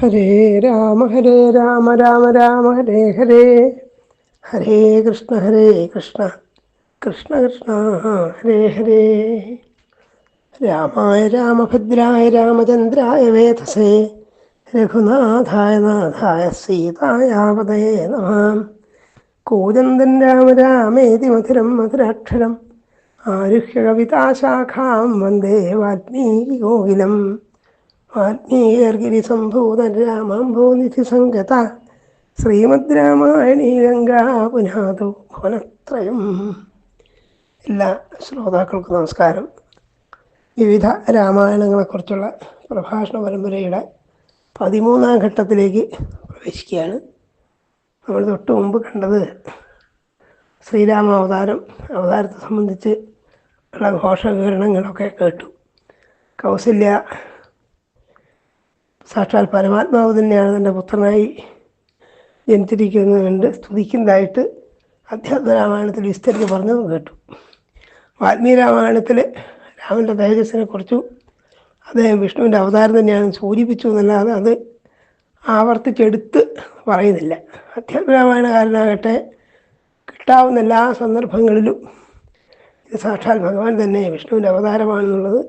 ഹരേ രാമ ഹരേ രാമ രാമ രാമ ഹരേ ഹരേ. ഹരേ കൃഷ്ണ ഹരേ കൃഷ്ണ. കൃഷ്ണ കൃഷ്ണ ഹരേ ഹരേ. രാമായ രാമഭദ്രായ രാമചന്ദ്രായ വേധസേ രഘുനാഥായ നാഥായ സീതായാവതയേ നമാം. കൂജന്തൻ രാമ രാമേതി മധുരം മധുരാക്ഷരം. ആരുഹ്യ കവിതാശാഖാം വന്ദേ വാൽമീകി കോകിലം വാൽമീകിർഗിരിസംഭൂതൻ രാമാംഭോനിധി സംഗത ശ്രീമദ് രാമായണീ ഗംഗാപുനാഥു ഭുവനത്രയം. എല്ലാ ശ്രോതാക്കൾക്കും നമസ്കാരം. വിവിധ രാമായണങ്ങളെക്കുറിച്ചുള്ള പ്രഭാഷണ പരമ്പരയുടെ പതിമൂന്നാം ഘട്ടത്തിലേക്ക് പ്രവേശിക്കുകയാണ്. നമ്മൾ തൊട്ട് മുമ്പ് കണ്ടത് ശ്രീരാമ അവതാരം അവതാരത്തെ സംബന്ധിച്ച് ഉള്ള ഘോഷവിവരണങ്ങളൊക്കെ കേട്ടു. കൗസല്യ സാക്ഷാൽ പരമാത്മാവ് തന്നെയാണ് തന്റെ പുത്രനായി ജനിച്ചിരിക്കുന്നത് കണ്ട് സ്തുതിക്കുന്നതായിട്ട് അധ്യാത്മ രാമായണത്തിൽ വിസ്തരിച്ച് പറഞ്ഞതും കേട്ടു. വാൽമീകി രാമായണത്തിൽ രാമന്റെ തേജസ്സിനെ കുറിച്ചും അദ്ദേഹം വിഷ്ണുവിന്റെ അവതാരം തന്നെയാണ് സൂചിപ്പിച്ചു എന്നല്ലാതെ അത് ആവർത്തിച്ചെടുത്ത് പറയുന്നില്ല. അധ്യാത്മരാമായണകാരനാകട്ടെ കിട്ടാവുന്ന എല്ലാ സന്ദർഭങ്ങളിലും ഇത് സാക്ഷാൽ ഭഗവാൻ തന്നെ വിഷ്ണുവിന്റെ അവതാരമാണെന്നുള്ളത്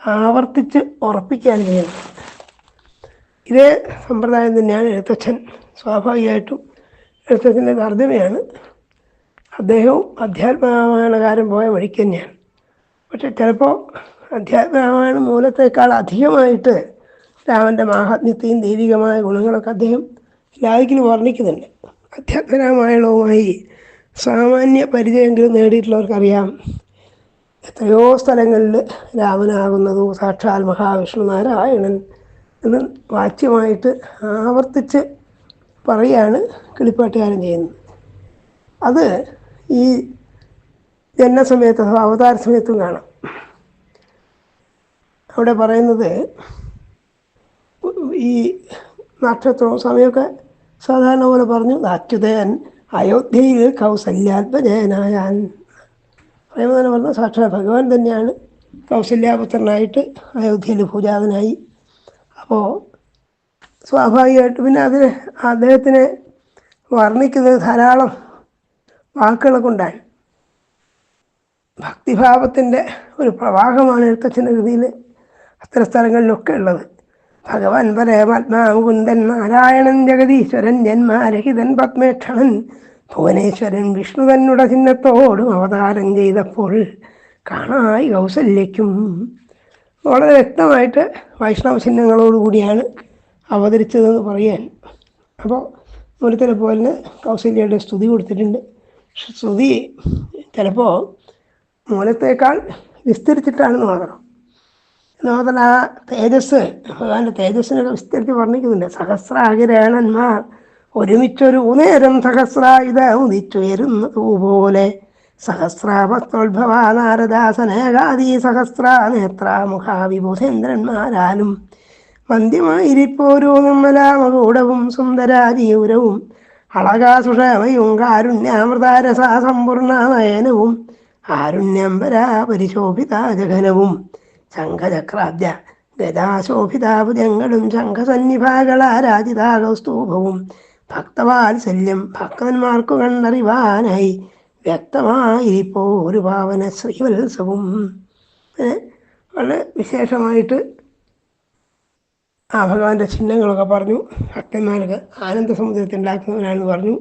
ആവർത്തിച്ച് ഉറപ്പിക്കാൻ ചെയ്യുന്നത് ഇതേ സമ്പ്രദായം തന്നെയാണ് എഴുത്തച്ഛൻ. സ്വാഭാവികമായിട്ടും എഴുത്തച്ഛന്റെ തർജമയാണ്. അദ്ദേഹവും അധ്യാത്മരാമായണകാരൻ പോയ വഴിക്ക് തന്നെയാണ്. പക്ഷെ ചിലപ്പോൾ അധ്യാത്മരാമായണ മൂലത്തേക്കാൾ അധികമായിട്ട് രാമന്റെ മാഹാത്മ്യത്തെയും ദൈവികമായ ഗുണങ്ങളൊക്കെ അദ്ദേഹം ലായിക്കിൽ വർണിക്കുന്നുണ്ട്. അധ്യാത്മരാമായണവുമായി സാമാന്യ പരിചയമെങ്കിലും നേടിയിട്ടുള്ളവർക്കറിയാം. എത്രയോ സ്ഥലങ്ങളിൽ രാമനാകുന്നതും സാക്ഷാൽ മഹാവിഷ്ണു നാരായണൻ എന്ന് വാച്യമായിട്ട് ആവർത്തിച്ച് പറയാണ് കിളിപ്പാട്ടുകാരൻ ചെയ്യുന്നത്. അത് ഈ ജനനസമയത്ത് അഥവാ അവതാര സമയത്തും കാണാം. അവിടെ പറയുന്നത് ഈ നക്ഷത്രവും സമയമൊക്കെ സാധാരണ പോലെ പറഞ്ഞു അച്യുതയൻ അയോധ്യയിൽ കൗസല്യാത്മജയനായാൻ. പറയുമ്പോൾ തന്നെ പറഞ്ഞു സാക്ഷാത് ഭഗവാൻ തന്നെയാണ് കൗസല്യാപുത്രനായിട്ട് അയോധ്യയിൽ പൂജാതനായി അപ്പോൾ സ്വാഭാവികമായിട്ട് പിന്നെ അതിന് അദ്ദേഹത്തിനെ വർണിക്കുന്നത് ധാരാളം വാക്കുകളൊക്കെ കൊണ്ടാണ് ഭക്തിഭാവത്തിന്റെ ഒരു പ്രവാഹമാണ് എഴുത്തച്ഛന്റെ കൃതിയിൽ അത്തരം സ്ഥലങ്ങളിലൊക്കെ ഉള്ളത്. ഭഗവാൻ പരമാത്മാകുന്ദൻ നാരായണൻ ജഗതീശ്വരൻ ജന്മാരഹിതൻ പത്മേക്ഷണൻ ഭുവനേശ്വരൻ വിഷ്ണു തന്നുട ചിഹ്നത്തോടും അവതാരം ചെയ്തപ്പോൾ കാണായി കൗസല്യയ്ക്കും വളരെ വ്യക്തമായിട്ട് വൈഷ്ണവ ചിഹ്നങ്ങളോടുകൂടിയാണ് അവതരിച്ചതെന്ന് പറയാൻ. അപ്പോൾ ഒരുത്തരെ പോലെ കൗസല്യയുടെ സ്തുതി കൊടുത്തിട്ടുണ്ട്. പക്ഷെ സ്തുതി ചിലപ്പോൾ മൂലത്തേക്കാൾ വിസ്തരിച്ചിട്ടാണെന്ന് മാത്രം. എന്നാൽ ആ തേജസ് ഭഗവാന്റെ തേജസ്സിനൊക്കെ വിസ്തരിച്ച് വർണിക്കുന്നുണ്ട്. സഹസ്രാകിരണന്മാർ ഒരുമിച്ചൊരു നേരം സഹസ്രായുധ ഉദിച്ചുയരുന്നതു പോലെ സഹസ്രാപസ്തോത്ഭവ നാരദാസനേകാദി സഹസ്ര നേത്ര മുഖാവിബുധേന്ദ്രന്മാരാലും സുന്ദരാജീവരവും അളകാസുഷമയും കാരുണ്യാമൃതാരസാ സമ്പൂർണനയനവും ആരുണ്യംബരാ പരിശോഭിത ജഗനവും ശംഖചക്രാദ്യ ഗതാശോഭിതാഭുജങ്ങളും ശംഖസന്നിഭാകളാരാജിതാകൗസ്തൂഭവും ഭക്തവാത്സല്യം ഭക്തന്മാർക്കു കണ്ടറിവാനായി വ്യക്തമായിരിപ്പോ ഒരു ഭാവന ശ്രീവത്സവും വളരെ വിശേഷമായിട്ട് ആ ഭഗവാന്റെ ചിഹ്നങ്ങളൊക്കെ പറഞ്ഞു. ഭക്തന്മാർക്ക് ആനന്ദ സമുദ്രത്തിൽ ഉണ്ടാക്കുന്നവനാണെന്ന് പറഞ്ഞു.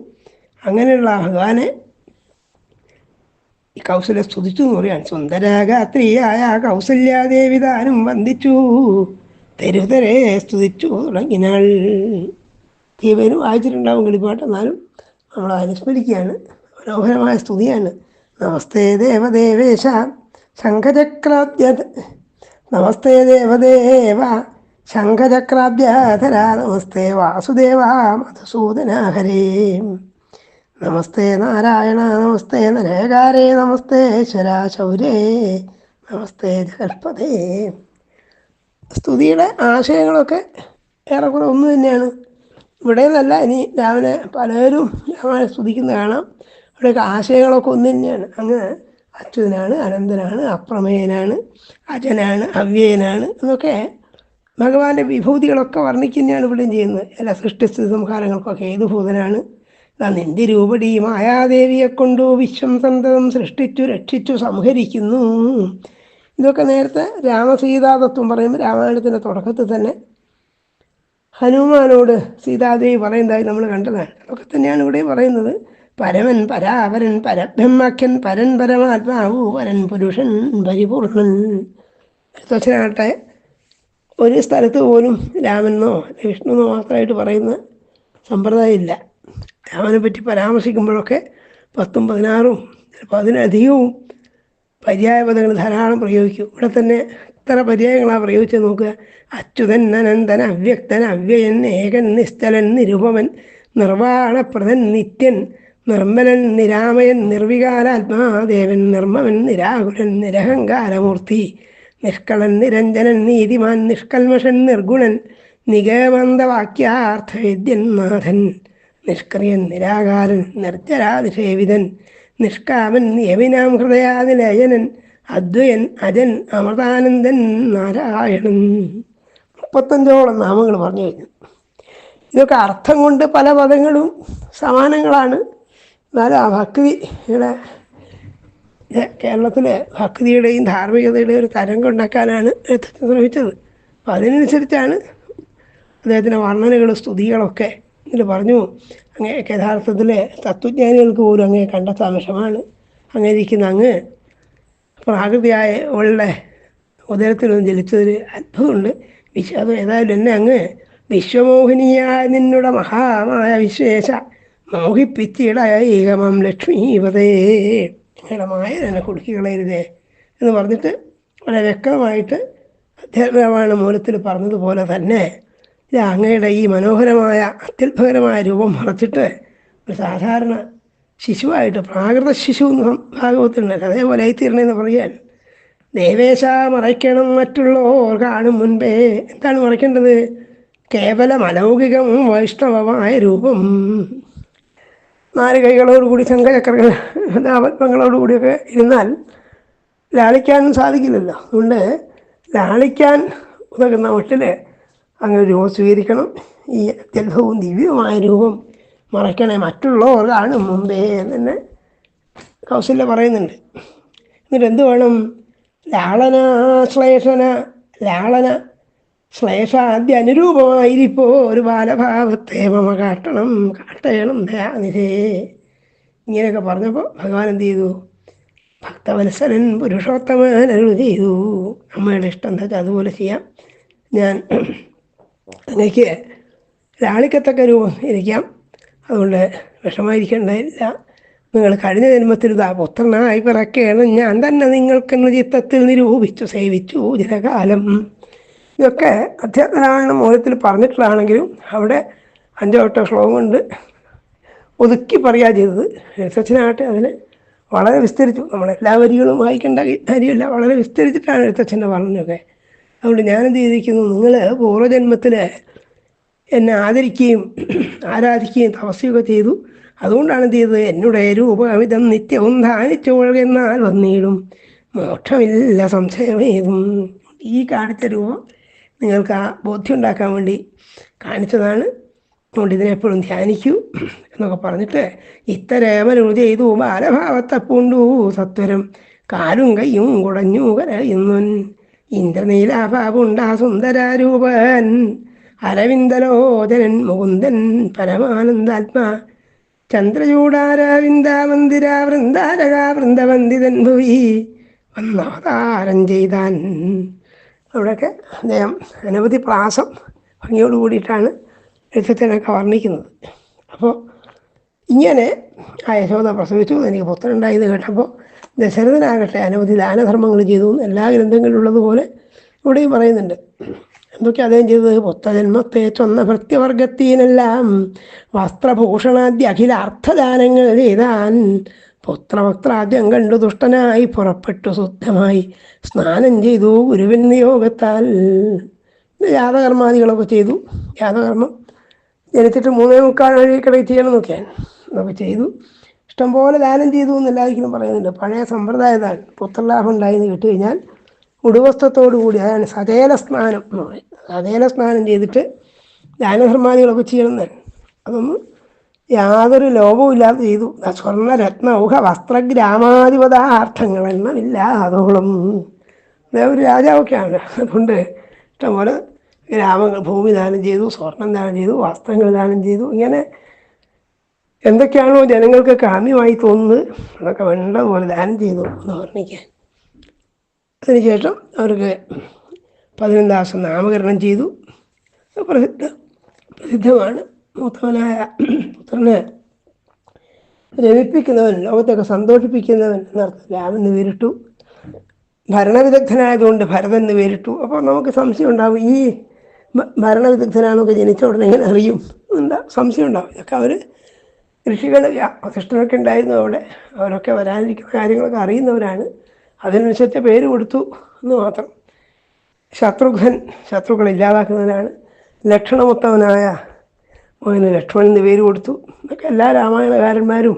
അങ്ങനെയുള്ള ആ ഭഗവാനെ ഈ കൗസല്യ സ്തുതിച്ചു എന്ന് പറയാണ് സുന്ദരാഗാത്രിയായ കൗസല്യാദേവി താനും വന്ദിച്ചു തെരുതരെ സ്തുതിച്ചു തുടങ്ങിനാൾ. ദീപനും വായിച്ചിട്ടുണ്ടാവും കിളിപ്പാട്ട് എന്നാലും നമ്മൾ അനുസ്മരിക്കുകയാണ്. മനോഹരമായ സ്തുതിയാണ് നമസ്തേ ദേവദേവേശ ശംഖചക്രാദ്യ നമസ്തേ ദേവദേവ ശംഖചക്രാഭ്യാധര നമസ്തേ വാസുദേവ മധുസൂദന ഹരേ. നമസ്തേ നാരായണ നമസ്തേ നരേകാരേ നമസ്തേ ശരാശൗരേ നമസ്തേ ജഗൽപതേ സ്തുതിയുടെ ആശയങ്ങളൊക്കെ ഏറെക്കുറെ ഒന്ന് തന്നെയാണ് ഇവിടെ നിന്നല്ല ഇനി രാവിലെ പലരും രാമായ സ്തുതിക്കുന്ന കാണാം. അവിടെയൊക്കെ ആശയങ്ങളൊക്കെ ഒന്ന് തന്നെയാണ് അങ്ങ് അച്യുതനാണ് അനന്തനാണ് അപ്രമേയനാണ് അജനാണ് അവ്യയനാണ് എന്നൊക്കെ ഭഗവാന്റെ വിഭൂതികളൊക്കെ വർണിക്കുന്നതാണ് ഇവിടെയും ചെയ്യുന്നത്. എല്ലാ സൃഷ്ടിസ്ഥിതി സംഹാരങ്ങൾക്കൊക്കെ ഏത് ഭൂതനാണ്? നിന്റെ രൂപടി മായാദേവിയെ കൊണ്ടു വിശ്വം സന്തതം സൃഷ്ടിച്ചു രക്ഷിച്ചു സംഹരിക്കുന്നു. ഇതൊക്കെ നേരത്തെ രാമസീതാതത്വം പറയുമ്പോൾ രാമായണത്തിന്റെ തുടക്കത്തിൽ തന്നെ ഹനുമാനോട് സീതാദേവി പറയുന്നതായി നമ്മൾ കണ്ടതാണ്. അതൊക്കെ തന്നെയാണ് ഇവിടെ പറയുന്നത്. പരമൻ പരാപരൻ പരബ്രഹ്മാഖ്യൻ പരൻ പരമാത്മാവു പരൻ പുരുഷൻ പരിപൂർണൻ. അടുത്തച്ഛനാകട്ടെ ഒരു സ്ഥലത്ത് പോലും രാമനെന്നോ വിഷ്ണുവെന്നോ മാത്രമായിട്ട് പറയുന്ന സമ്പ്രദായമില്ല. രാമനെ പറ്റി പരാമർശിക്കുമ്പോഴൊക്കെ പത്തും പതിനാറും ചിലപ്പോൾ അതിനധികവും പര്യായപദങ്ങൾ ധാരാളം പ്രയോഗിക്കും. ഇവിടെ തന്നെ ഇത്ര പര്യായങ്ങളാണ് പ്രയോഗിച്ചത് നോക്കുക. അച്യുതൻ അനന്തൻ അവ്യക്തൻ അവ്യയൻ ഏകൻ നിശ്ചലൻ നിരുപമൻ നിർവാണപ്രദൻ നിത്യൻ നിർമ്മലൻ നിരാമയൻ നിർവികാരാത്മാദേവൻ നിർമ്മവൻ നിരാകുലൻ നിരഹങ്കാരമൂർത്തി. നിഷ്കളൻ നിരഞ്ജനൻ നീതിമാൻ നിഷ്കൽമഷൻ നിർഗുണൻ നിഗമന്തവാക്യാർത്ഥവേദ്യൻ നാഥൻ. നിഷ്ക്രിയൻ നിരാകാരൻ നിർജരാതിസേവിതൻ നിഷ്കാമൻ നിയമിനാം ഹൃദയാതിലയനൻ അദ്വയൻ അജൻ അമൃതാനന്ദൻ നാരായണൻ. മുപ്പത്തഞ്ചോളം നാമങ്ങൾ പറഞ്ഞു കഴിഞ്ഞു. ഇതൊക്കെ അർത്ഥം കൊണ്ട് പല പദങ്ങളും സമാനങ്ങളാണ്. എന്നാലും ആ ഭക്തിയുടെ കേരളത്തിലെ ഭക്തിയുടെയും ധാർമ്മികതയുടെയും ഒരു തരംഗം ഉണ്ടാക്കാനാണ് ശ്രമിച്ചത്. അപ്പം അതിനനുസരിച്ചാണ് അദ്ദേഹത്തിന്റെ വർണനകളും സ്തുതികളൊക്കെ ഇതിൽ പറഞ്ഞു അങ്ങേ യഥാർത്ഥത്തിൽ തത്വജ്ഞാനികൾക്ക് പോലും അങ്ങേ കണ്ടെത്താൻ വിഷമാണ് അങ്ങനെ ഇരിക്കുന്ന അങ്ങ് പ്രാകൃതിയായ ഉള്ള ഉദരത്തിലൊന്നും ജലിച്ചതൊരു അത്ഭുതമുണ്ട്. വിശ്വ അത് ഏതായാലും എന്നെ അങ്ങ് വിശ്വമോഹിനിയായ നിന്നുടെ മഹാമായ വിശേഷ മോഹിപ്പിച്ചിടയീകമം ഏകമം ലക്ഷ്മി മായ ഇടമായ കുടുക്കി കളയരുതേ എന്ന് പറഞ്ഞിട്ട് വളരെ വ്യക്തമായിട്ട് അധ്യാത്മരാമായണ മൂലത്തിൽ പറഞ്ഞതുപോലെ തന്നെ ഇത് അങ്ങയുടെ ഈ മനോഹരമായ അത്യത്ഭുതകരമായ രൂപം മറച്ചിട്ട് ഒരു സാധാരണ ശിശുവായിട്ട് പ്രാകൃത ശിശു എന്ന് ഭാഗവത്തിലുണ്ട് അതേപോലെ ആയിത്തീരണമെന്ന് പറയാൻ. ദേവേശ മറയ്ക്കണം മറ്റുള്ളവർ കാണും മുൻപേ. എന്താണ് മറയ്ക്കേണ്ടത്? കേവലം അലൗകികം വൈഷ്ണവമായ രൂപം. നാല് കൈകളോടുകൂടി ശംഖചക്രങ്ങൾ പത്മങ്ങളോടുകൂടിയൊക്കെ ഇരുന്നാൽ ലാളിക്കാനും സാധിക്കില്ലല്ലോ. അതുകൊണ്ട് ലാളിക്കാൻ ഉതകുന്ന മട്ടിൽ അങ്ങനെ രൂപം സ്വീകരിക്കണം. ഈ അത്യത്ഭുതവും ദിവ്യവുമായ രൂപം മറയ്ക്കണേ മറ്റുള്ളവർ കാണും മുമ്പേ എന്ന് തന്നെ കൗസല്യ പറയുന്നുണ്ട്. എന്നിട്ട് എന്ത് വേണം? ലാളന ശ്ലേഷന ലാളന ശ്ലേഷാദ്യ അനുരൂപമായിരിപ്പോ ഒരു ബാലഭാവത്തെ മമ കാട്ടണം കാട്ടണം ദയാനിധേ. ഇങ്ങനെയൊക്കെ പറഞ്ഞപ്പോൾ ഭഗവാൻ എന്ത് ചെയ്തു? ഭക്തവത്സരൻ പുരുഷോത്തമൻ അരുൾ ചെയ്തു. അമ്മയുടെ ഇഷ്ടം എന്താ വെച്ചാൽ അതുപോലെ ചെയ്യാം. ഞാൻ അങ്ങക്ക് ലാളിക്കത്തക്ക രൂപം ഇരിക്കാം. അതുകൊണ്ട് വിഷമായിരിക്കേണ്ടതില്ല നിങ്ങൾ കഴിഞ്ഞ ജന്മത്തിൽ ഇതാ പുത്രനായി പിറക്കേണം. ഞാൻ തന്നെ നിങ്ങൾക്കെന്ന് ചിത്തത്തിൽ നിരൂപിച്ചു സേവിച്ചു. ചിരകാലം ഇതൊക്കെ അധ്യാത്മരാമായണ മൂലത്തിൽ പറഞ്ഞിട്ടുള്ളതാണെങ്കിലും അവിടെ അഞ്ചോ എട്ടോ ശ്ലോകം കൊണ്ട് ഒതുക്കി പറയുക ചെയ്തത്. എഴുത്തച്ഛനാകട്ടെ അതിനെ വളരെ വിസ്തരിച്ചു. നമ്മളെല്ലാ വരികളും വായിക്കേണ്ട കാര്യമില്ല. വളരെ വിസ്തരിച്ചിട്ടാണ് എഴുത്തച്ഛന്റെ പറഞ്ഞൊക്കെ അതുകൊണ്ട് ഞാനെന്ത് ചെയ്തിരിക്കുന്നു? നിങ്ങൾ പൂർവജന്മത്തിൽ എന്നെ ആദരിക്കുകയും ആരാധിക്കുകയും തപസ്സുകയൊക്കെ ചെയ്തു. അതുകൊണ്ടാണ് എന്ത് ചെയ്തത്? എന്നുടെ രൂപമിതം നിത്യവും ധാനിച്ചോഴകെന്നാൽ വന്നിടും. മോക്ഷമില്ല സംശയമേതും. ഈ കാണിച്ച രൂപം നിങ്ങൾക്ക് ആ ബോധ്യം ഉണ്ടാക്കാൻ വേണ്ടി കാണിച്ചതാണ്. അതുകൊണ്ട് ഇതിനെപ്പോഴും ധ്യാനിക്കൂ എന്നൊക്കെ പറഞ്ഞിട്ട് ഇത്തരേമനു ചെയ്തു. ബാലഭാവത്തെ പൂണ്ടു സത്വരം കാലും കയ്യും കുടഞ്ഞു കരയുന്നു ഇന്ദ്രനീലാഭാവുണ്ടാ സുന്ദരാരൂപൻ അരവിന്ദലോചനൻ മുകുന്ദൻ പരമാനന്ദാത്മാ. ചന്ദ്രചൂടാരവിന്ദ മന്ദിര വൃന്ദാരക വൃന്ദവന്ദിതൻ ഭുവി. വന്നവതാരം ചെയ്താൻ അവിടെയൊക്കെ അദ്ദേഹം അനവധി പ്രാസം ഭംഗിയോട് കൂടിയിട്ടാണ് എഴുത്തച്ഛനൊക്കെ വർണിക്കുന്നത്. അപ്പോൾ ഇങ്ങനെ ആ യശോദ പ്രസവിച്ചു എനിക്ക് പുത്രനുണ്ടായത് കേട്ടപ്പോൾ ദശരഥനാകട്ടെ അനവധി ദാനധർമ്മങ്ങൾ ചെയ്തു എല്ലാ എല്ലാ ഗ്രന്ഥങ്ങളിലുള്ളതുപോലെ ഇവിടെയും പറയുന്നുണ്ട്. എന്തൊക്കെ അദ്ദേഹം ചെയ്തത്? പുത്രജന്മത്തെ ചൊന്ന ഭൃത്യവർഗത്തിനെല്ലാം വസ്ത്രഭൂഷണാദ്യ അഖില അർത്ഥദാനങ്ങൾ ചെയ്താൻ പുത്രവക്ത്രാദ്യം കണ്ടു ദുഷ്ടനായി പുറപ്പെട്ടു ശുദ്ധമായി സ്നാനം ചെയ്തു ഗുരുവിൻ നിയോഗത്താൽ. യാതകർമാദികളൊക്കെ ചെയ്തു. യാതകർമ്മം ജനിച്ചിട്ട് മൂന്നേ മുക്കാൽ വഴിക്കിടയിൽ ചെയ്യണം എന്നൊക്കെയാണ് അതൊക്കെ ചെയ്തു. ഇഷ്ടംപോലെ ദാനം ചെയ്തു എന്നെല്ലാവർക്കും പറയുന്നുണ്ട് പഴയ സമ്പ്രദായതാണ്. പുത്രലാഭം ഉണ്ടായി എന്ന് കേട്ട് കഴിഞ്ഞാൽ ഉടുവസ്ത്രത്തോടു കൂടി അതാണ് സതേല സ്നാനം എന്ന് പറയും സതേല സ്നാനം ചെയ്തിട്ട് ദാനധർമാദികളൊക്കെ ചെയ്യണമെന്ന് അതൊന്നും യാതൊരു ലോപവും ഇല്ലാതെ ചെയ്തു. ആ സ്വർണ രത്ന ഊഹ വസ്ത്രഗ്രാമാധിപതാർത്ഥങ്ങളെണ്ണമില്ല അതോളം ഒരു രാജാവൊക്കെയാണ്. അതുകൊണ്ട് ഇഷ്ടംപോലെ ഗ്രാമങ്ങൾ ഭൂമി ദാനം ചെയ്തു സ്വർണം ദാനം ചെയ്തു വസ്ത്രങ്ങൾ ദാനം ചെയ്തു. ഇങ്ങനെ എന്തൊക്കെയാണോ ജനങ്ങൾക്ക് കാമ്യമായി തോന്നുന്നത് അതൊക്കെ വേണ്ടതുപോലെ ദാനം ചെയ്തു എന്ന് വർണിക്കാൻ അതിനുശേഷം അവർക്ക് പതിനൊന്നാസം നാമകരണം ചെയ്തു. പ്രസിദ്ധ പ്രസിദ്ധമാണ്. മൂത്തവനായ പുത്രനെ രമിപ്പിക്കുന്നവൻ ലോകത്തൊക്കെ സന്തോഷിപ്പിക്കുന്നവൻ എന്നർത്ഥം. രാമെന്ന് പേരിട്ടു ഭരണവിദഗ്ധനായതുകൊണ്ട് ഭരതൻ എന്ന് പേരിട്ടു അപ്പോൾ നമുക്ക് സംശയം ഉണ്ടാവും ഈ ഭരണവിദഗ്ധനാണെന്നൊക്കെ ജനിച്ച ഉടനെ എങ്ങനെ അറിയും? എന്താ സംശയം ഉണ്ടാവും. ഇതൊക്കെ അവർ ഋഷികൾ വസിഷ്ഠനൊക്കെ ഉണ്ടായിരുന്നു അവിടെ. അവരൊക്കെ വരാനിരിക്കുന്ന കാര്യങ്ങളൊക്കെ അറിയുന്നവരാണ്. അതിനനുസരിച്ച് പേര് കൊടുത്തു എന്ന് മാത്രം. ശത്രുഘ്നൻ ശത്രുക്കൾ ഇല്ലാതാക്കുന്നവനാണ്. ലക്ഷണമൊത്തവനായ മകന് ലക്ഷ്മണൻ എന്ന് പേര് കൊടുത്തു. എന്നൊക്കെ എല്ലാ രാമായണകാരന്മാരും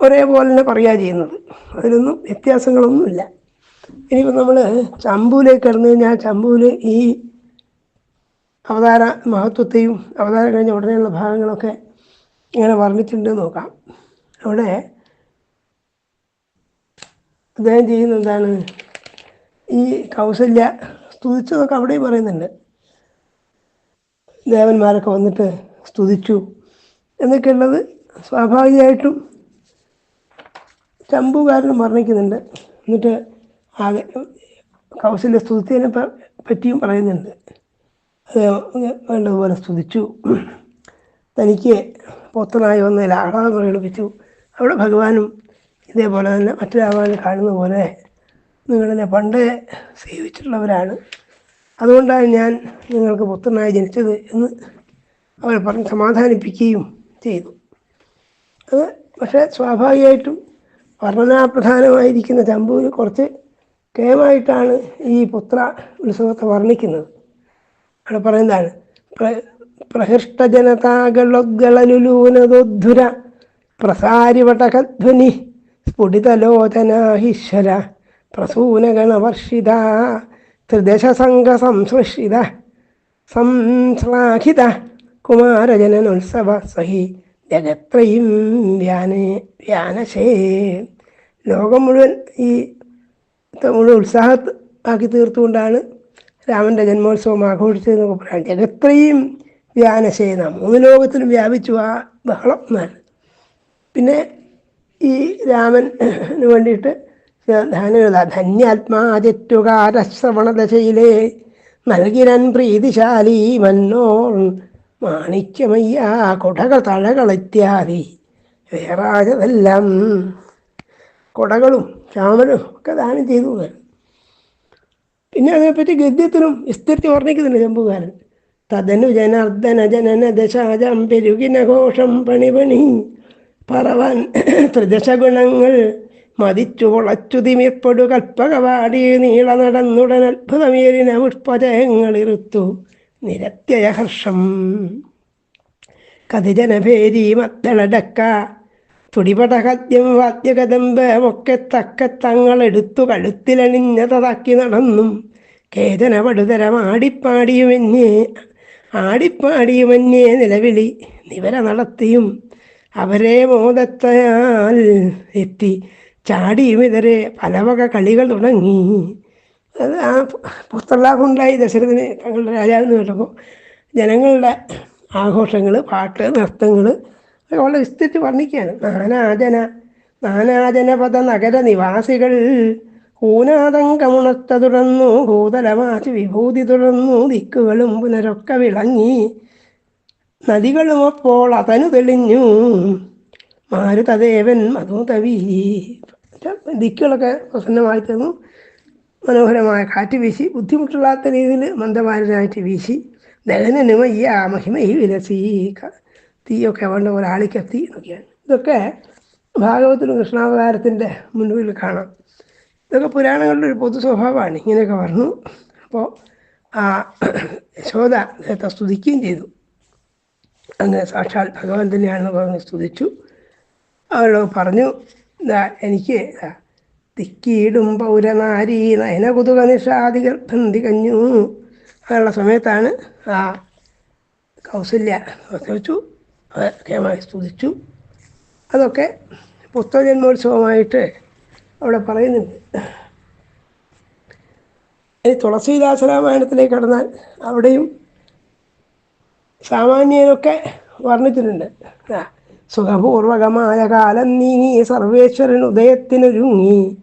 ഒരേപോലെ തന്നെ പറയുക ചെയ്യുന്നത്. അതിലൊന്നും വ്യത്യാസങ്ങളൊന്നുമില്ല. ഇനിയിപ്പോൾ നമ്മൾ ചമ്പൂലേക്ക് കടന്നു കഴിഞ്ഞാൽ ചമ്പൂൽ ഈ അവതാര മഹത്വത്തെയും അവതാരം കഴിഞ്ഞ ഉടനെയുള്ള ഭാഗങ്ങളൊക്കെ ഇങ്ങനെ വർണിച്ചിട്ടുണ്ട് നോക്കാം. അവിടെ അദ്ദേഹം ചെയ്യുന്ന എന്താണ്? ഈ കൗസല്യ സ്തുതിച്ചതൊക്കെ അവിടെയും പറയുന്നുണ്ട്. ദേവന്മാരൊക്കെ വന്നിട്ട് സ്തുതിച്ചു. എന്നൊക്കെയുള്ളത് സ്വാഭാവികമായിട്ടും ചമ്പുകാരനും വർണിക്കുന്നുണ്ട്. എന്നിട്ട് ആകെ കൗശല്യ സ്തുതിനെ പറ്റിയും പറയുന്നുണ്ട്. അത് വേണ്ടതുപോലെ സ്തുതിച്ചു. തനിക്ക് പൊത്തനായി വന്ന ലാളാന്ന് പ്രകടിപ്പിച്ചു. അവിടെ ഭഗവാനും ഇതേപോലെ തന്നെ മറ്റു കാണുന്ന പോലെ നിങ്ങളെന്നെ പണ്ടേ സേവിച്ചിട്ടുള്ളവരാണ്. അതുകൊണ്ടാണ് ഞാൻ നിങ്ങൾക്ക് പുത്രനായി ജനിച്ചത് എന്ന് അവർ പറഞ്ഞ് സമാധാനിപ്പിക്കുകയും ചെയ്തു. അത് പക്ഷേ സ്വാഭാവികമായിട്ടും വർണനാപ്രധാനമായിരിക്കുന്ന ചമ്പുവിന് കുറച്ച് കേമായിട്ടാണ് ഈ പുത്ര ഉത്സവത്തെ വർണിക്കുന്നത്. അവിടെ പറയുന്നതാണ് പ്ര- പ്രഹൃഷ്ടജനതാകളൊഗ്കളലുലൂനദോദ്ധുര പ്രസാരിവടകധ്വനി സ്ഫുടിതലോചനാഹീശ്വര പ്രസൂനഗണവർഷിത ത്രിദശസംഘ സംസൃഷിത സംശ്ലാഘിത കുമാരജനനുത്സവ സഹി ജഗത്രയും വ്യാനേ വ്യാനശേ ലോകം മുഴുവൻ ഈ മുഴുവൻ ഉത്സാഹ ആക്കി തീർത്തുകൊണ്ടാണ് രാമന്റെ ജന്മോത്സവം ആഘോഷിച്ചതെന്നൊക്കെ പറയാം. ജഗത്രയും വ്യാനശേന മൂന്ന് ലോകത്തിലും വ്യാപിച്ചു ആ ബഹളം എന്നാണ്. പിന്നെ ഈ രാമന് വേണ്ടിയിട്ട് ധന്യാത്മാദിത്യുകാരശ്രവണദശയിലെ നൽകിരൻ പ്രീതിശാലി മന്നോൾ മാണിക്യമയ്യ കുടകൾ തഴകൾ ഇത്യാദി വേറാജതെല്ലാം കൊടകളും ചാമലും ഒക്കെ ദാനം ചെയ്തു. പിന്നെ അതിനെപ്പറ്റി ഗദ്യത്തിനും വിസ്തൃതി വർണിക്കുന്നുണ്ട് ചമ്പുകാരൻ തദനു ജനാർദ്ദന ജനന ദശാജം പെരുകിന ഘോഷം പണിപണി പറവാൻ ത്രിദശഗുണങ്ങൾ മതിച്ചു മുളച്ചുതിമിർപ്പൊടു കൽപ്പകവാടി നീള നടന്നുടൻ അത്ഭുതമേരിന പുഷ്പജയങ്ങളിറുത്തു നിരത്യയ ഹർഷം. കതിജനഭേരി മദ്ദളടക്ക. തുടിപടകദ്യം വാദ്യകദമ്പമൊക്കെ തക്ക തങ്ങളെടുത്തു കഴുത്തിലണിഞ്ഞതാക്കി നടന്നും. കേതന പടുതരം ആടിപ്പാടിയുമെന്നേ ആടിപ്പാടിയുമെന്നേ നിലവിളി നിവര നടത്തിയും അവരെ മോദത്തയാൽ എത്തി. ചാടിയുമിതരെ പലവക കളികൾ തുടങ്ങി. അത് ആ പുസ്തലാഭം ഉണ്ടായി ദശരഥന് തങ്ങളുടെ രാജാവെന്ന് കേട്ടപ്പോൾ ജനങ്ങളുടെ ആഘോഷങ്ങൾ പാട്ട് നൃത്തങ്ങൾ വളരെ വിസ്തരിച്ച് വർണിക്കുകയാണ്. നാനാജന നാനാജനപദ നഗര നിവാസികൾ ഊനാതങ്കമുണർത്ത തുടർന്നു ഭൂതലമാറ്റി വിഭൂതി തുടർന്നു ദിക്കുകളും പുനരൊക്കെ വിളങ്ങി. നദികളും അപ്പോൾ അതനു തെളിഞ്ഞു മാരുതദേവൻ മധുതവി ദിക്കുകളൊക്കെ പ്രസന്നമായി തന്നു മനോഹരമായ കാറ്റ് വീശി. ബുദ്ധിമുട്ടില്ലാത്ത രീതിയിൽ മന്ദമാരനായിട്ട് വീശി. ദഹനന് വയ്യ. മഹിമയിൽ വിലസി. തീയൊക്കെ വേണ്ട പോലെ ആളിക്കത്തി എന്നൊക്കെയാണ്. ഇതൊക്കെ ഭാഗവത്തിലും കൃഷ്ണാവതാരത്തിന്റെ മുൻപിൽ കാണാം. ഇതൊക്കെ പുരാണങ്ങളുടെ ഒരു പൊതു സ്വഭാവമാണ്. ഇങ്ങനെയൊക്കെ പറഞ്ഞു അപ്പോൾ ആ യശോദ അദ്ദേഹത്തെ സ്തുതിക്കുകയും ചെയ്തു. അങ്ങനെ സാക്ഷാൽ ഭഗവാൻ തന്നെയാണെന്ന് പറഞ്ഞ് സ്തുതിച്ചു. അവരോട് പറഞ്ഞു "ദാ എനിക്ക് തിക്കിയിടും പൗരനാരി നയന കുതുക നിഷാദികൾ ബന്ധി കഞ്ഞു. അങ്ങനെയുള്ള സമയത്താണ് ആ കൗസല്യ പ്രസവിച്ചു കേമായി സ്തുതിച്ചു. അതൊക്കെ പുസ്തകജന്മോത്സവമായിട്ട് അവിടെ പറയുന്നുണ്ട്. ഈ തുളസീദാസ രാമായണത്തിലേക്ക് കടന്നാൽ അവിടെയും സാമാന്യനൊക്കെ വർണിച്ചിട്ടുണ്ട്. ആ, സുഖപൂർവകമായ കാലം നീങ്ങി സർവേശ്വരൻ ഉദയത്തിനൊരുങ്ങി.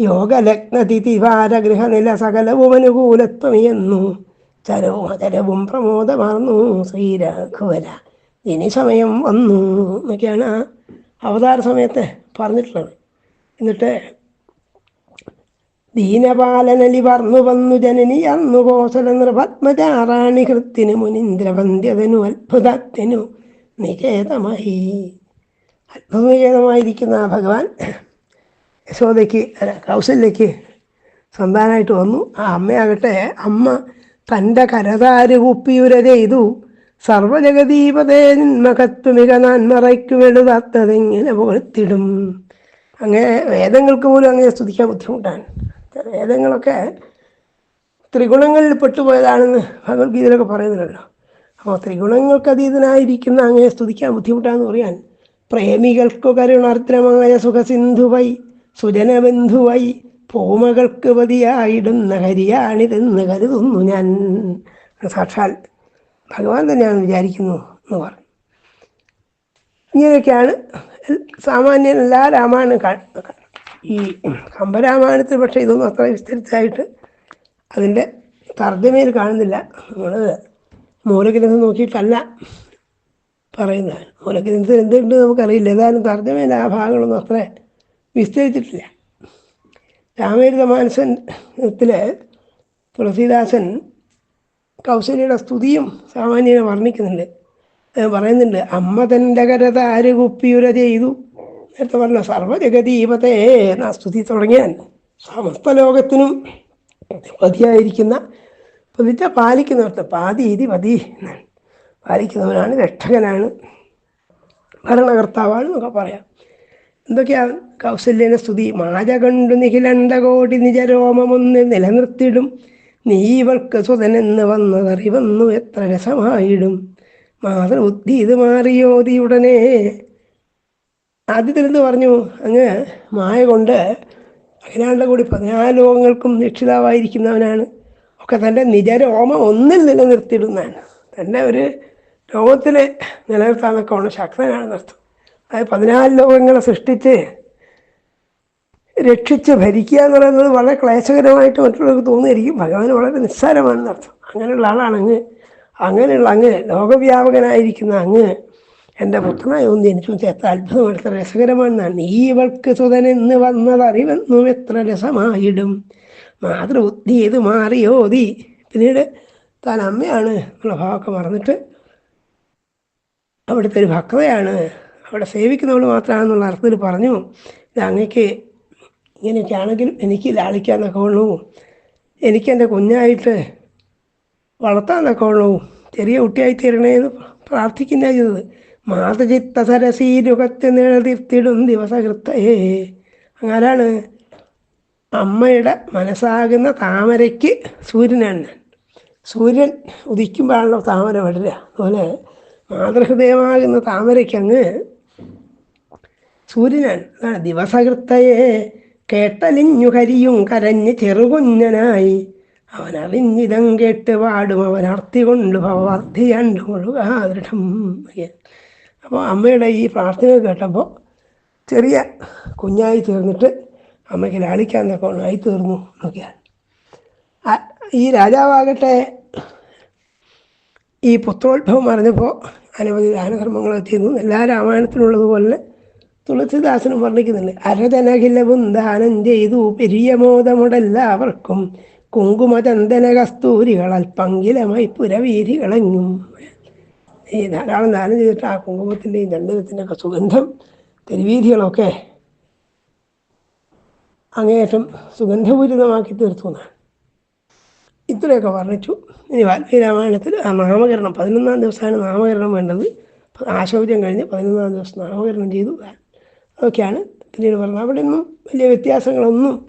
യോഗലഗ്നതിഥിവാരഗൃഹനില സകലവും അനുകൂലത്വമെന്നു ചരവും അചരവും പ്രമോദമാർന്നു ശ്രീരാഘവര. ഇനി സമയം വന്നു എന്നൊക്കെയാണ് അവതാര സമയത്ത് പറഞ്ഞിട്ടുള്ളത്. എന്നിട്ട് ദീനപാലനലി വർന്നു വന്നു ജനനി അന്നു കോസല നൃപത്മചാറാണി കൃത്തിനു മുനീന്ദ്രവന്ധ്യതനു അത്ഭുതത്തിനു. നികേതമായി അത്ഭുതനികേതമായിരിക്കുന്ന ആ ഭഗവാൻ യശോദയ്ക്ക് അല്ല കൗസല്യയ്ക്ക് സന്താനമായിട്ട് വന്നു. ആ അമ്മയാകട്ടെ അമ്മ തന്റെ കരതാര് കുപ്പിയുര ചെയ്തു. സർവജഗദീപതേ മകത്വമിക നന്മറയ്ക്കു വെളുതാത്തതെങ്ങനെ പുകഴ്ത്തിടും അങ്ങനെ വേദങ്ങൾക്ക് പോലും അങ്ങനെ സ്തുതിക്കാൻ ബുദ്ധിമുട്ടാണ്. വേദങ്ങളൊക്കെ ത്രിഗുണങ്ങളിൽ പെട്ടുപോയതാണെന്ന് ഭഗവത്ഗീതയിലൊക്കെ പറയുന്നുണ്ടല്ലോ. അപ്പോൾ ത്രിഗുണങ്ങൾക്ക് അതീതനായിരിക്കുന്ന അങ്ങനെ സ്തുതിക്കാൻ ബുദ്ധിമുട്ടാന്ന് പറയാൻ പ്രേമികൾക്കു കരുണാർദ്രമായ സുഖസിന്ധുവൈ സുജനബന്ധുവൈ പൂമകൾക്ക് പതിയായിടുന്ന ഹരിയാണിതെന്ന് കരുതുന്നു ഞാൻ. സാക്ഷാൽ ഭഗവാൻ തന്നെയാണ് വിചാരിക്കുന്നു എന്ന് പറഞ്ഞു. ഇങ്ങനെയൊക്കെയാണ് സാമാന്യ എല്ലാ രാമായണം ഈ കമ്പരാമായണത്തിൽ പക്ഷേ ഇതൊന്നും അത്ര വിസ്തരിച്ചായിട്ട് അതിന്റെ തർജമയിൽ കാണുന്നില്ല. നമ്മൾ മൂലഗ്രന്ഥം നോക്കിയിട്ടല്ല പറയുന്നത്. മൂലഗ്രന്ഥത്തിൽ എന്തുണ്ട് നമുക്കറിയില്ല. ഏതായാലും തർജമേന്റെ ആ ഭാഗങ്ങളൊന്നും അത്ര വിസ്തരിച്ചിട്ടില്ല. രാമചരിത മാനസത്തിൽ തുളസീദാസൻ കൗശല്യയുടെ സ്തുതിയും സാമാന്യനെ വർണിക്കുന്നുണ്ട്. പറയുന്നുണ്ട് അമ്മ തന്റെ കരത ആര് കുപ്പിയുര ചെയ്തു. നേരത്തെ പറഞ്ഞ സർവജഗതീപത്തെ എന്ന സ്തുതി തുടങ്ങിയാൽ സമസ്ത ലോകത്തിനും പതിയായിരിക്കുന്ന വിദ്യ പാലിക്കുന്നവർക്ക് പാതീതി പതി എന്നാണ്. പാലിക്കുന്നവനാണ് രക്ഷകനാണ് ഭരണകർത്താവാണ് എന്നൊക്കെ പറയാം. എന്തൊക്കെയാണ്? കൗസല്യനെ സ്തുതി. മാജ കണ്ടു നിഖിലണ്ട കോടി നിജരോമമൊന്ന് നിലനിർത്തിടും. നീ ഇവൾക്ക് സ്വതനെന്ന് വന്നതറിവന്നു എത്ര രസമായിടും. മാതൃബുദ്ധി ഇത് മാറിയോതി ഉടനെ ആദ്യത്തിൽ എന്ത് പറഞ്ഞു? അങ്ങ് മായ കൊണ്ട് അഖിലാണ്ട കൂടി പതിനാല് ലോകങ്ങൾക്കും രക്ഷിതാവായിരിക്കുന്നവനാണ്. ഒക്കെ തന്റെ നിജരോമം ഒന്നിൽ നിലനിർത്തിയിടുന്നതാണ്. തന്റെ ഒരു രോമത്തിനെ നിലനിർത്താനൊക്കെ ഉള്ള ശക്തനാണെന്ന് അർത്ഥം അതായത് പതിനാല് ലോകങ്ങളെ സൃഷ്ടിച്ച് രക്ഷിച്ച് ഭരിക്കുക എന്ന് പറയുന്നത് വളരെ ക്ലേശകരമായിട്ട് മറ്റുള്ളവർക്ക് തോന്നിയിരിക്കും. ഭഗവാൻ വളരെ നിസ്സാരമാണെന്ന് അർത്ഥം അങ്ങനെയുള്ള ആളാണ് അങ്ങ്. അങ്ങനെയുള്ള അങ്ങ് ലോകവ്യാപകനായിരിക്കുന്ന അങ്ങ് എന്റെ പുത്രനായി ഒന്ന് ജനിച്ചു എത്ര അത്ഭുതം എത്ര രസകരമാണെന്നാണ്. ഈ ഇവൾക്ക് സുതനെന്ന് വന്നതറിവെന്നും എത്ര രസമായിടും. മാതൃബുദ്ധി ഇത് മാറിയോതി പിന്നീട് താൻ അമ്മയാണ് എന്നുള്ള ഭാവമൊക്കെ മറന്നിട്ട് അവിടുത്തെ ഒരു ഭക്തയാണ്. അവിടെ സേവിക്കുന്നവൾ മാത്രമാണെന്നുള്ള അർത്ഥത്തിൽ പറഞ്ഞു. ഇത് അങ്ങക്ക് ഇങ്ങനെയൊക്കെ ആണെങ്കിലും എനിക്ക് ലാളിക്കാന്നൊക്കെ ഉള്ളൂ. എനിക്ക് എന്റെ കുഞ്ഞായിട്ട് വളർത്താന്നൊക്കെ ഉള്ളൂ. ചെറിയ കുട്ടിയായി തീരണേ എന്ന് പ്രാർത്ഥിക്കുന്ന ചെയ്തത്. മാതചിത്ത സരസീരുഖത്തെ നിഴതിർത്തിടും ദിവസകൃത്തയേ. അങ്ങനാണ് അമ്മയുടെ മനസ്സാകുന്ന താമരയ്ക്ക് സൂര്യനാണ് സൂര്യൻ ഉദിക്കുമ്പോഴാണല്ലോ താമര വിടരുക അതുപോലെ മാതൃഹൃദയമാകുന്ന താമരയ്ക്കങ്ങ് സൂര്യനാണ്. അതാണ് ദിവസകൃത്തയെ കേട്ടലിഞ്ഞു കരിയും കരഞ്ഞ് ചെറുകുഞ്ഞനായി. അവൻ അറിഞ്ഞിതം കേട്ട് പാടും. അവൻ അർത്തി കൊണ്ട് ഭവർത്തിയണ്ടു കൊള്ളുക ദൃഢം അപ്പോൾ അമ്മയുടെ ഈ പ്രാർത്ഥന കേട്ടപ്പോൾ ചെറിയ കുഞ്ഞായി തീർന്നിട്ട് അമ്മയ്ക്ക് ലാളിക്കാന്നൊക്കെ ആയി തീർന്നു എന്നൊക്കെയാണ്. ഈ രാജാവാകട്ടെ ഈ പുത്രോത്ഭവം അറിഞ്ഞപ്പോൾ അനവധി ദാനധർമ്മങ്ങൾ ചെയ്യുന്നു എല്ലാ രാമായണത്തിലുള്ളതുപോലെ തുളസിദാസനും വർണിക്കുന്നുണ്ട്. അരതനഖിലവും ദാനം ചെയ്തു പെരിയമോദമുടെല്ലാവർക്കും കുങ്കുമചന്ദന കസ്തൂരികൾ അല്പങ്കിലമായി പുരവീരികളെങ്ങും. ഈ ധാരാളം ദാനം ചെയ്തിട്ട് ആ കുങ്കുമത്തിന്റെയും ചന്ദനത്തിന്റെയൊക്കെ സുഗന്ധം തെരുവീഥികളൊക്കെ അങ്ങേയറ്റം സുഗന്ധപൂരിതമാക്കി തീർത്തു എന്നാണ്. ഇത്രയൊക്കെ വർണിച്ചു. ഇനി വാൽമീകി രാമായണത്തിൽ ആ നാമകരണം പതിനൊന്നാം ദിവസമാണ് നാമകരണം വേണ്ടത്. ആശൗര്യം കഴിഞ്ഞ് പതിനൊന്നാം ദിവസം നാമകരണം ചെയ്തു. അതൊക്കെയാണ് പിന്നീട് പറഞ്ഞത്. അവിടെ ഒന്നും വലിയ വ്യത്യാസങ്ങളൊന്നും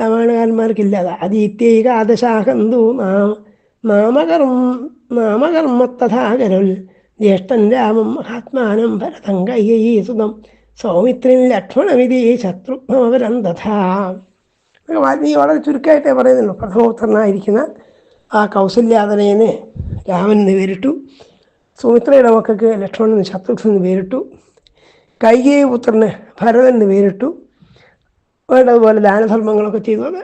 രാമായണകാരന്മാർക്കില്ലാതെ. അതീത്യൈകാദശാഹന്തു നാമ നാമകർമ്മ നാമകർമ്മത്തഥാകരുൽ ജ്യേഷ്ഠൻ രാമം മഹാത്മാനം ഭരതം കൈകീസുതം സൗമിത്രൻ ലക്ഷ്മണമിതി ശത്രുഘ്നവരം തഥാ. എന്നൊക്കെ വാൽമീകി വളരെ ചുരുക്കമായിട്ടേ പറയുന്നുള്ളൂ. പ്രഥമോത്തരനായിരിക്കുന്ന ആ കൗസല്യാതനയന് രാമൻ എന്ന് പേരിട്ടു. സുമിത്രയുടെ മക്കൾക്ക് ലക്ഷ്മണൻ ശത്രുഘ്നൻ എന്ന് പേരിട്ടു. കൈകേയ പുത്രന് ഭരതൻ എന്ന് പേരിട്ടു. വേണ്ടതുപോലെ ദാനധർമ്മങ്ങളൊക്കെ ചെയ്തു അത്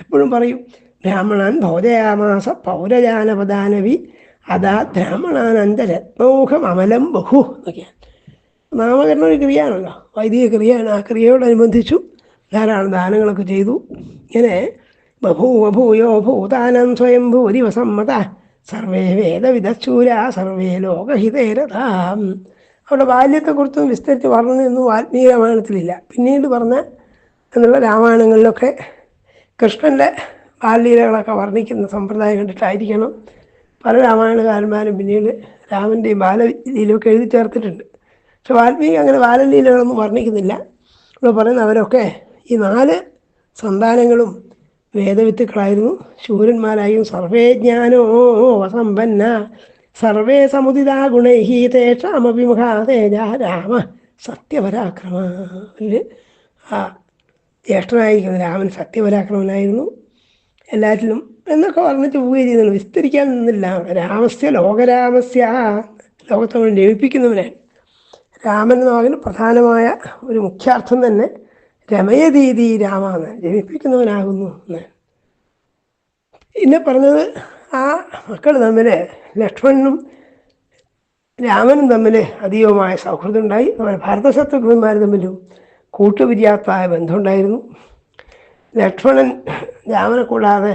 എപ്പോഴും പറയും ബ്രാഹ്മണൻ ഭോജയാമാസ പൗരജാനപദാനവി അതാ ബ്രാഹ്മണാനന്ദ അമലം ബഹു എന്നൊക്കെയാണ്. നാമകരണം ഒരു ക്രിയയാണല്ലോ. വൈദിക ക്രിയയാണ്. ആ ക്രിയയോടനുബന്ധിച്ചു ധാരാളം ദാനങ്ങളൊക്കെ ചെയ്തു. ഇങ്ങനെ ബഭൂവ ഭൂയോ ഭൂതാനം സ്വയം ഭൂരിവസമ്മത സർവേ വേദവിദശൂര സർവേ ലോകഹിതേരഥാം അവിടെ ബാല്യത്തെക്കുറിച്ചും വിസ്തരിച്ച് പറഞ്ഞൊന്നും ആത്മീയ രാമായണത്തിലില്ല. പിന്നീട് പറഞ്ഞ എന്നുള്ള രാമായണങ്ങളിലൊക്കെ കൃഷ്ണന്റെ ബാല്യലകളൊക്കെ വർണിക്കുന്ന സമ്പ്രദായം കണ്ടിട്ടായിരിക്കണം. പല രാമായണകാരന്മാരും പിന്നീട് രാമന്റെയും ബാലലീലയൊക്കെ എഴുതി ചേർത്തിട്ടുണ്ട്. പക്ഷെ വാൽമീകി അങ്ങനെ ബാലലീലകളൊന്നും വർണിക്കുന്നില്ല. ഇവിടെ പറയുന്നത് അവരൊക്കെ ഈ നാല് സന്താനങ്ങളും വേദവിത്തുക്കളായിരുന്നു. ശൂരന്മാരായും സർവേ ജ്ഞാനോ സമ്പന്ന സർവേ സമുദിതാ ഗുണൈഹി തേഷാമഭിമുഖാതേജ രാമ. സത്യപരാക്രമ ആ ജ്യേഷ്ഠനായിരിക്കുന്നു രാമൻ സത്യപരാക്രമനായിരുന്നു. എല്ലാറ്റിലും എന്നൊക്കെ വർണിച്ച് പോവുകയും ചെയ്യുന്നുള്ളൂ വിസ്തരിക്കാൻ നിന്നില്ല. രാമസ്യ ലോകരാമസ്യ. ലോകത്തെ മുഴുവൻ രാമൻ എന്ന വാക്കിന് പ്രധാനമായ ഒരു മുഖ്യാർത്ഥം തന്നെ രമയതീതി രാമ എന്ന് രമിപ്പിക്കുന്നവനാകുന്നു എന്ന്. പിന്നെ പറഞ്ഞത് ആ മക്കൾ തമ്മിൽ ലക്ഷ്മണനും രാമനും തമ്മിൽ അതീവമായ സൗഹൃദം ഉണ്ടായി. അതുപോലെ ഭരതശത്രുഘ്നന്മാർ തമ്മിലും കൂട്ടുപിരിയാത്തായ ബന്ധമുണ്ടായിരുന്നു. ലക്ഷ്മണൻ രാമനെ കൂടാതെ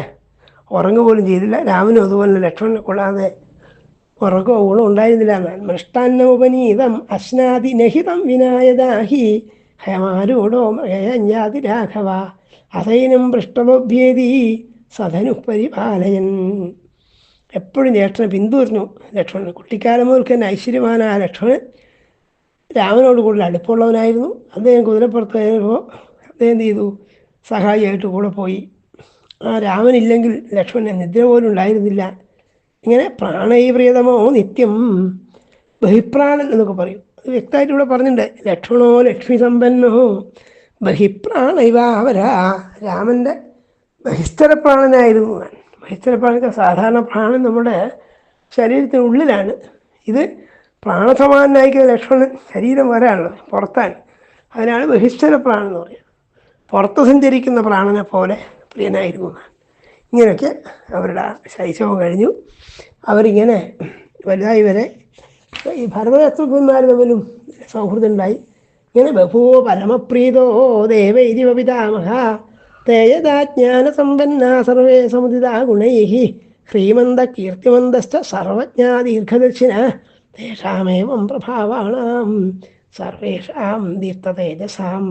ഉറങ്ങുപോലും ചെയ്തില്ല. രാമനും അതുപോലെ ലക്ഷ്മണനെ കൂടാതെ ഉറക്കോ ഊണോ ഉണ്ടായിരുന്നില്ല. മൃഷ്ടാന്നോപനീതം അശ്നാതി നഹിതം വിനായദാഹി. ഹയമാരൂഢോ ഹയഞ്ഞാതി രാഘവ. അസൈനം പൃഷ്ടമഭ്യേദി സധനു പരിപാലയൻ എപ്പോഴും ജ്യേഷ്ഠനെ പിന്തുടർന്നു. ലക്ഷ്മണൻ കുട്ടിക്കാലം മുതൽക്ക് തന്നെ ഐശ്വര്യമാനായ ലക്ഷ്മണൻ രാമനോട് കൂടുതൽ അടുപ്പമുള്ളവനായിരുന്നു. അദ്ദേഹം കുതിരപ്പുറത്ത് കയറുമ്പോൾ അദ്ദേഹം ചെയ്തു? സഹായിയായിട്ട് കൂടെ പോയി. ആ രാമനില്ലെങ്കിൽ ലക്ഷ്മണൻ നിദ്ര പോലും ഉണ്ടായിരുന്നില്ല. ഇങ്ങനെ പ്രാണൈപ്രിയതമോ നിത്യം ബഹിപ്രാണൻ എന്നൊക്കെ പറയും. അത് വ്യക്തമായിട്ട് ഇവിടെ പറഞ്ഞിട്ടുണ്ട്. ലക്ഷ്മണോ ലക്ഷ്മി സമ്പന്നോ ബഹിപ്രാണൈവാവര രാമന്റെ ബഹിസ്തര പ്രാണനായിരുന്നു ബഹിസ്ഥല സാധാരണ പ്രാണൻ നമ്മുടെ ശരീരത്തിനുള്ളിലാണ്. ഇത് പ്രാണസമാനായിരിക്കുന്ന ലക്ഷ്മണൻ ശരീരം വരാനുള്ളത് പുറത്താണ് അതിനാണ് ബഹിസ്തര പ്രാണെന്ന് പറയുന്നത്. പുറത്ത് സഞ്ചരിക്കുന്ന പ്രാണനെ പോലെ പ്രിയനായിരുന്നു ഇങ്ങനെയൊക്കെ അവരുടെ ശൈശവം കഴിഞ്ഞു. അവരിങ്ങനെ വലുതായി വരെ ഈ ഭരതശത്രുഘ്നന്മാർ തമ്മിലും സൗഹൃദം ഉണ്ടായി ഇങ്ങനെ ബഭൂവ പരമപ്രീതോ ദേവൈരിവ പിതാമഹ തേജതാജ്ഞാനസമ്പന്ന സർവേ സമുദിതാ ഗുണൈഹി ശ്രീമന്ത കീർത്തിമന്തസ്ഥ സർവജ്ഞാ ദീർഘദർശിന തേഷാമേവം പ്രഭാവാണാം സർവേഷാം ദീപ്തതേജസാം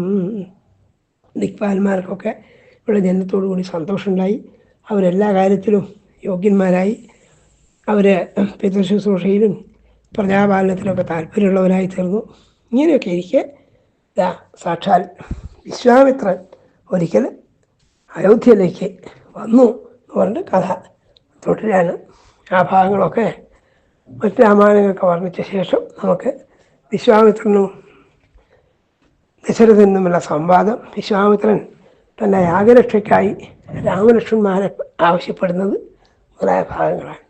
ദിക്പാലന്മാർക്കൊക്കെ ഇവിടെ ജനത്തോടു കൂടി സന്തോഷമുണ്ടായി. അവരെല്ലാ കാര്യത്തിലും യോഗ്യന്മാരായി അവർ പിതൃശുശ്രൂഷയിലും പ്രജാപാലനത്തിലൊക്കെ താല്പര്യമുള്ളവരായി തീർന്നു. ഇങ്ങനെയൊക്കെ ഇരിക്കെ ദാ സാക്ഷാൽ വിശ്വാമിത്രൻ ഒരിക്കൽ അയോധ്യയിലേക്ക് വന്നു എന്ന് പറഞ്ഞ കഥ തുടരാണ്. ആ ഭാഗങ്ങളൊക്കെ മറ്റ് രാമായണങ്ങളൊക്കെ വർണിച്ച ശേഷം നമുക്ക് വിശ്വാമിത്രനും ദശരഥനും തമ്മിലുള്ള സംവാദം വിശ്വാമിത്രൻ തന്റെ യാഗരക്ഷയ്ക്കായി രാമലക്ഷ്മന്മാരെ ആവശ്യപ്പെടുന്നത് മുതലായ ഭാഗങ്ങളാണ്.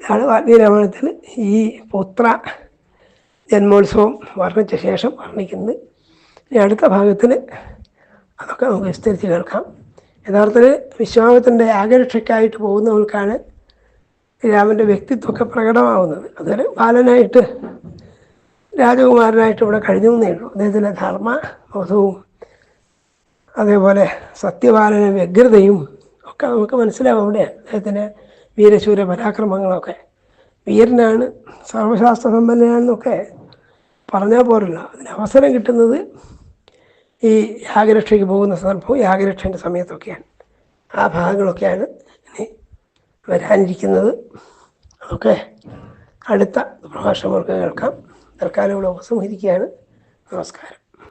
ഇതാണ് വാൽമീകി രാമായണത്തിൽ ഈ പുത്ര ജന്മോത്സവം വർണിച്ച ശേഷം വർണിക്കുന്നത്. ഇനി അടുത്ത ഭാഗത്തിൽ അതൊക്കെ നമുക്ക് വിസ്തരിച്ച് കേൾക്കാം. യഥാർത്ഥത്തിൽ വിശ്വാമത്തിന്റെ യാഗരക്ഷയ്ക്കായിട്ട് പോകുന്നവർക്കാണ് രാമന്റെ വ്യക്തിത്വമൊക്കെ പ്രകടമാവുന്നത്. അതൊരു ബാലനായിട്ട് രാജകുമാരനായിട്ട് ഇവിടെ കഴിഞ്ഞു എന്നേ ഉള്ളൂ. അദ്ദേഹത്തിന്റെ ധർമ്മ ബോധവും അതേപോലെ സത്യപാലന വ്യഗ്രതയും ഒക്കെ നമുക്ക് മനസ്സിലാവും അവിടെ. അദ്ദേഹത്തിന്റെ വീരശൂര പരാക്രമങ്ങളൊക്കെ. വീരനാണ് സർവശാസ്ത്ര സമ്പന്നനാണെന്നൊക്കെ പറഞ്ഞാൽ പോരല്ലോ. അതിന് അവസരം കിട്ടുന്നത് ഈ യാഗരക്ഷയ്ക്ക് പോകുന്ന സന്ദർഭവും യാഗരക്ഷന്റെ സമയത്തൊക്കെയാണ്. ആ ഭാഗങ്ങളൊക്കെയാണ് ഇനി വരാനിരിക്കുന്നത്. അതൊക്കെ അടുത്ത പ്രഭാഷണങ്ങൾക്ക് കേൾക്കാം. തൽക്കാലം ഇവിടെ ഉപസംഹരിക്കുകയാണ്. നമസ്കാരം.